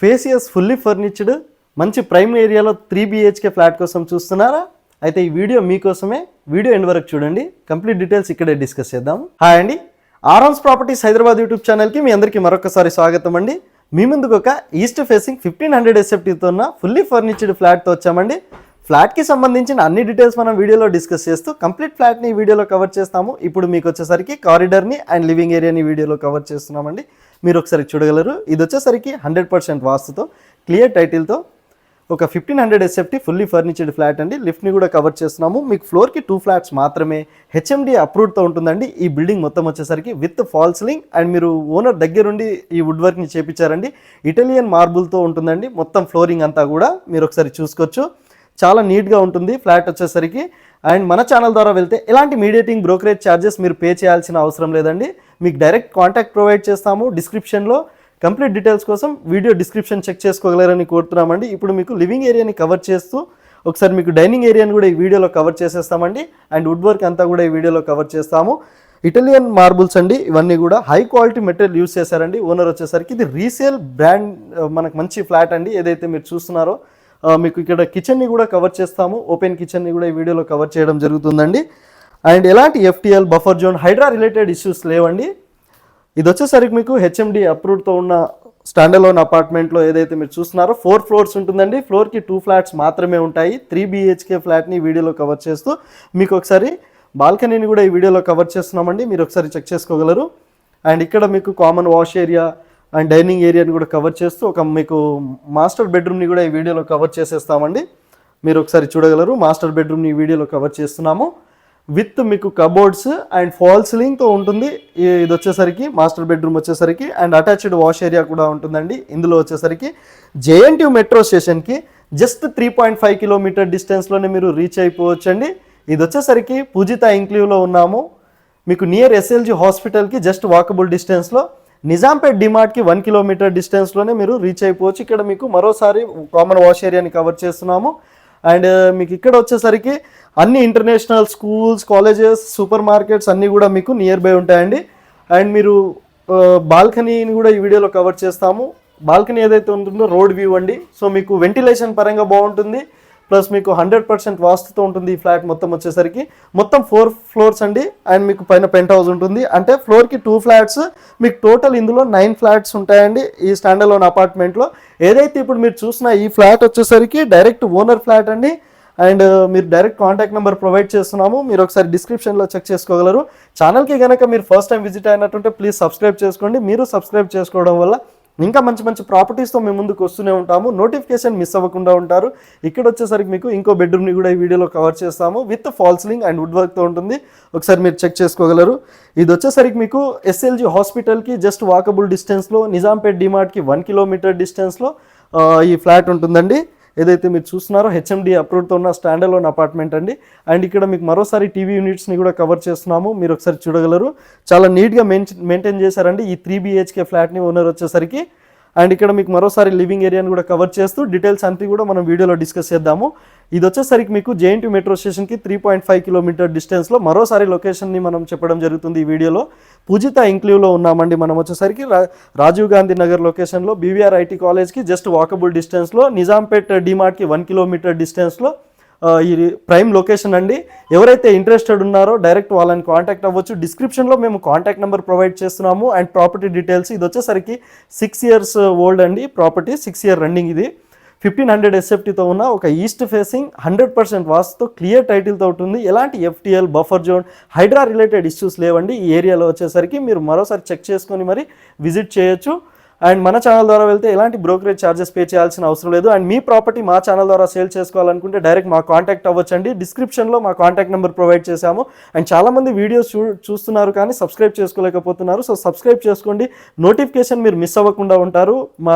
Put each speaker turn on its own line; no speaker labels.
ఫేసియస్ fully ఫర్నిచర్డ్ మంచి prime ఏరియాలో three BHK flat కోసం చూస్తున్నారా? అయితే ఈ వీడియో మీకోసమే వీడియో ఎండ్ వరకు చూడండి. కంప్లీట్ డీటెయిల్స్ ఇక్కడే డిస్కస్ చేద్దాం. హాయ్ అండి. ఆరామ్స్ ప్రాపర్టీస్ హైదరాబాద్ యూట్యూబ్ ఛానల్కి మీ అందరికీ మరొకసారి స్వాగతం అండి. మీ ముందుకు ఒక ఈస్ట్ ఫేసింగ్ ఫిఫ్టీన్ హండ్రెడ్ ఎస్ఎఫ్టీతో ఉన్న ఫుల్లీ ఫర్నిచర్డ్ ఫ్లాట్తో వచ్చామండి. ఫ్లాట్కి సంబంధించిన అన్ని డీటెయిల్స్ మనం వీడియోలో డిస్కస్ చేస్తూ కంప్లీట్ ఫ్లాట్ని ఈ వీడియోలో కవర్ చేస్తాము. ఇప్పుడు మీకు వచ్చేసరికి కారిడర్ని అండ్ లివింగ్ ఏరియాని వీడియోలో కవర్ చేస్తున్నామండి. మీరు ఒకసారి చూడగలరు. ఇది వచ్చేసరికి హండ్రెడ్ పర్సెంట్ వాస్తుతో క్లియర్ టైటిల్తో. ఒక fifteen hundred SFT fully furnished flat అండి. లిఫ్ట్ని కూడా కవర్ చేస్తున్నాము. మీకు ఫ్లోర్కి టూ ఫ్లాట్స్ మాత్రమే హెచ్ఎండి అప్రూవ్డ్తో ఉంటుందండి. ఈ బిల్డింగ్ మొత్తం వచ్చేసరికి విత్ ఫాల్స్లింగ్ అండ్ మీరు ఓనర్ దగ్గరుండి ఈ వుడ్ వర్క్ని చేపించారండి ఇటాలియన్ మార్బుల్తో ఉంటుందండి. మొత్తం ఫ్లోరింగ్ అంతా కూడా మీరు ఒకసారి చూసుకోవచ్చు. చాలా నీట్గా ఉంటుంది ఫ్లాట్ వచ్చేసరికి. అండ్ మన ఛానల్ ద్వారా వెళ్తే ఎలాంటి మీడియేటింగ్ బ్రోకరేజ్ ఛార్జెస్ మీరు పే చేయాల్సిన అవసరం లేదండి. మీకు డైరెక్ట్ కాంటాక్ట్ ప్రొవైడ్ చేస్తాము. డిస్క్రిప్షన్లో కంప్లీట్ డీటెయిల్స్ కోసం వీడియో డిస్క్రిప్షన్ చెక్ చేసుకోగలరని కోరుతున్నామండి. ఇప్పుడు మీకు లివింగ్ ఏరియాని కవర్ చేస్తూ ఒకసారి మీకు డైనింగ్ ఏరియాని కూడా ఈ వీడియోలో కవర్ చేసేస్తామండి. అండ్ వుడ్ వర్క్ అంతా కూడా ఈ వీడియోలో కవర్ చేస్తాము. ఇటాలియన్ మార్బుల్స్ అండి ఇవన్నీ కూడా హై క్వాలిటీ మెటీరియల్ యూస్ చేశారండి. ఓనర్ వచ్చేసరికి ఇది రీసేల్ బ్రాండ్ మనకు మంచి ఫ్లాట్ అండి. ఏదైతే మీరు చూస్తున్నారో మీకు ఇక్కడ కిచెన్ని కూడా కవర్ చేస్తాము. ఓపెన్ కిచెన్ని కూడా ఈ వీడియోలో కవర్ చేయడం జరుగుతుందండి. అండ్ ఎలాంటి FTL buffer zone Hydra related issues లేవండి. ఇది వచ్చేసరికి మీకు హెచ్ఎండి అప్రూవ్డ్తో ఉన్న స్టాండలోన్ అపార్ట్మెంట్లో ఏదైతే మీరు చూస్తున్నారో ఫోర్ ఫ్లోర్స్ ఉంటుందండి. ఫ్లోర్కి టూ ఫ్లాట్స్ మాత్రమే ఉంటాయి. త్రీ బీహెచ్కే ఫ్లాట్ని వీడియోలో కవర్ చేస్తూ మీకు ఒకసారి బాల్కనీని కూడా ఈ వీడియోలో కవర్ చేస్తున్నామండి. మీరు ఒకసారి చెక్ చేసుకోగలరు. అండ్ ఇక్కడ మీకు common wash area and dining ఏరియాని కూడా కవర్ చేస్తూ ఒక మీకు మాస్టర్ బెడ్రూమ్ని కూడా ఈ వీడియోలో కవర్ చేసేస్తామండి. మీరు ఒకసారి చూడగలరు. మాస్టర్ బెడ్రూమ్ని ఈ వీడియోలో కవర్ చేస్తున్నాము. విత్ మీకు కబోర్డ్స్ అండ్ ఫాల్ సీలింగ్తో ఉంటుంది. ఇది వచ్చేసరికి మాస్టర్ బెడ్రూమ్ వచ్చేసరికి అండ్ అటాచ్డ్ వాష్ ఏరియా కూడా ఉంటుందండి. ఇందులో వచ్చేసరికి జేఎన్టీయూ మెట్రో స్టేషన్కి just three point five kilometer డిస్టెన్స్లోనే మీరు రీచ్ అయిపోవచ్చండి. ఇది వచ్చేసరికి పూజిత ఇంక్లీవ్లో ఉన్నాము. మీకు నియర్ ఎస్ఎల్జి హాస్పిటల్కి జస్ట్ వాకబుల్ డిస్టెన్స్లో నిజాంపేట్ డిమార్ట్కి వన్ కిలోమీటర్ డిస్టెన్స్లోనే మీరు రీచ్ అయిపోవచ్చు. ఇక్కడ మీకు మరోసారి కామన్ వాష్ ఏరియాని కవర్ చేస్తున్నాము. అండ్ uh, మీకు ఇక్కడ వచ్చేసరికి అన్ని international schools colleges super markets అన్నీ కూడా మీకు నియర్ బై ఉంటాయండి. అండ్ మీరు uh, బాల్కనీని కూడా ఈ వీడియోలో కవర్ చేస్తాము. బాల్కనీ ఏదైతే ఉంటుందో రోడ్ వ్యూ అండి. సో మీకు వెంటిలేషన్ పరంగా బాగుంటుంది. ప్లస్ మీకు హండ్రెడ్ పర్సెంట్ వాస్తుతో ఉంటుంది ఈ ఫ్లాట్ మొత్తం వచ్చేసరికి. మొత్తం ఫోర్ ఫ్లోర్స్ అండి. అండ్ మీకు పైన పెంట్ హౌస్ ఉంటుంది. అంటే ఫ్లోర్కి టూ ఫ్లాట్స్ మీకు టోటల్ ఇందులో నైన్ ఫ్లాట్స్ ఉంటాయండి ఈ స్టాండలోన్ అపార్ట్మెంట్లో. ఏదైతే ఇప్పుడు మీరు చూసిన ఈ ఫ్లాట్ వచ్చేసరికి డైరెక్ట్ ఓనర్ ఫ్లాట్ అండి. అండ్ మీరు డైరెక్ట్ కాంటాక్ట్ నెంబర్ ప్రొవైడ్ చేస్తున్నాము. మీరు ఒకసారి డిస్క్రిప్షన్లో చెక్ చేసుకోగలరు. ఛానల్కి కనుక మీరు ఫస్ట్ టైం విజిట్ అయినట్టుంటే ప్లీజ్ సబ్స్క్రైబ్ చేసుకోండి. మీరు సబ్స్క్రైబ్ చేసుకోవడం వల్ల ఇంకా మంచి మంచి ప్రాపర్టీస్తో మేము ముందుకు వస్తూనే ఉంటాము. నోటిఫికేషన్ మిస్ అవ్వకుండా ఉంటారు. ఇక్కడ వచ్చేసరికి మీకు ఇంకో బెడ్రూమ్ని కూడా ఈ వీడియోలో కవర్ చేస్తాము. విత్ ఫాల్స్లింగ్ అండ్ వుడ్ వర్క్తో ఉంటుంది. ఒకసారి మీరు చెక్ చేసుకోగలరు. ఇది వచ్చేసరికి మీకు ఎస్ఎల్జి హాస్పిటల్కి జస్ట్ వాకబుల్ డిస్టెన్స్లో నిజాంపేట్ డిమార్ట్కి వన్ కిలోమీటర్ డిస్టెన్స్లో ఈ ఫ్లాట్ ఉంటుందండి. ఏదైతే మీరు చూస్తున్నారో హెచ్ఎండి అప్రూవ్డ్తో ఉన్న స్టాండలోన్ అపార్ట్మెంట్ అండి. అండ్ ఇక్కడ మీకు మరోసారి టీవీ యూనిట్స్ని కూడా కవర్ చేస్తున్నాము. మీరు ఒకసారి చూడగలరు. చాలా నీట్గా మెయింటైన్ చేశారండి. ఈ త్రీ బిహెచ్కే ఫ్లాట్ని ఓనర్ వచ్చేసరికి అండ్ ఇక్కడ మీకు మరోసారి లివింగ్ ఏరియాని కూడా కవర్ చేస్తూ డీటెయిల్స్ అన్ని కూడా మనం వీడియోలో డిస్కస్ చేద్దాము. ఇది వచ్చేసరికి మీకు జేఎన్టీ మెట్రో స్టేషన్కి త్రీ పాయింట్ ఫైవ్ కిలోమీటర్ డిస్టెన్స్లో మరోసారి లొకేషన్ని మనం చెప్పడం జరుగుతుంది ఈ వీడియోలో. పూజిత ఇంక్లీవ్లో ఉన్నామండి మనం వచ్చేసరికి. రా- రాజీవ్ గాంధీ నగర్ లొకేషన్లో బీవీఆర్ ఐటీ కాలేజ్కి జస్ట్ వాకబుల్ డిస్టెన్స్లో నిజాంపేట్ డిమార్ట్కి వన్ కిలోమీటర్ డిస్టెన్స్లో ఈ ప్రైమ్ లొకేషన్ అండి. ఎవరైతే ఇంట్రెస్టెడ్ ఉన్నారో డైరెక్ట్ వాళ్ళని కాంటాక్ట్ అవ్వచ్చు. డిస్క్రిప్షన్లో మేము కాంటాక్ట్ నెంబర్ ప్రొవైడ్ చేస్తున్నాము. అండ్ ప్రాపర్టీ డీటెయిల్స్ ఇది వచ్చేసరికి సిక్స్ ఇయర్స్ ఓల్డ్ అండి ప్రాపర్టీ సిక్స్ ఇయర్ రన్నింగ్ ఇది. ఫిఫ్టీన్ హండ్రెడ్ ఎస్ఎఫ్టీతో ఉన్న ఒక ఈస్ట్ ఫేసింగ్ హండ్రెడ్ పర్సెంట్ వాస్తుతో క్లియర్ టైటిల్తో ఉంటుంది. ఎలాంటి FTL buffer zone Hydra related issues లేవండి. ఈ ఏరియాలో వచ్చేసరికి మీరు మరోసారి చెక్ చేసుకొని మరి విజిట్ చేయొచ్చు. అండ్ మన ఛానల్ ద్వారా వెళ్తే ఎలాంటి బ్రోకరేజ్ ఛార్జెస్ పే చేయాల్సిన అవసరం లేదు. అండ్ మీ ప్రాపర్టీ మా ఛానల్ ద్వారా సేల్ చేసుకోవాలనుకుంటే డైరెక్ట్ మా కాంటాక్ట్ అవ్వచ్చండి. డిస్క్రిప్షన్లో మా కాంటాక్ట్ నెంబర్ ప్రొవైడ్ చేశాము. అండ్ చాలామంది వీడియోస్ చూ చూస్తున్నారు కానీ సబ్స్క్రైబ్ చేసుకోలేకపోతున్నారు. సో సబ్స్క్రైబ్ చేసుకోండి. నోటిఫికేషన్ మీరు మిస్ అవ్వకుండా ఉంటారు. మా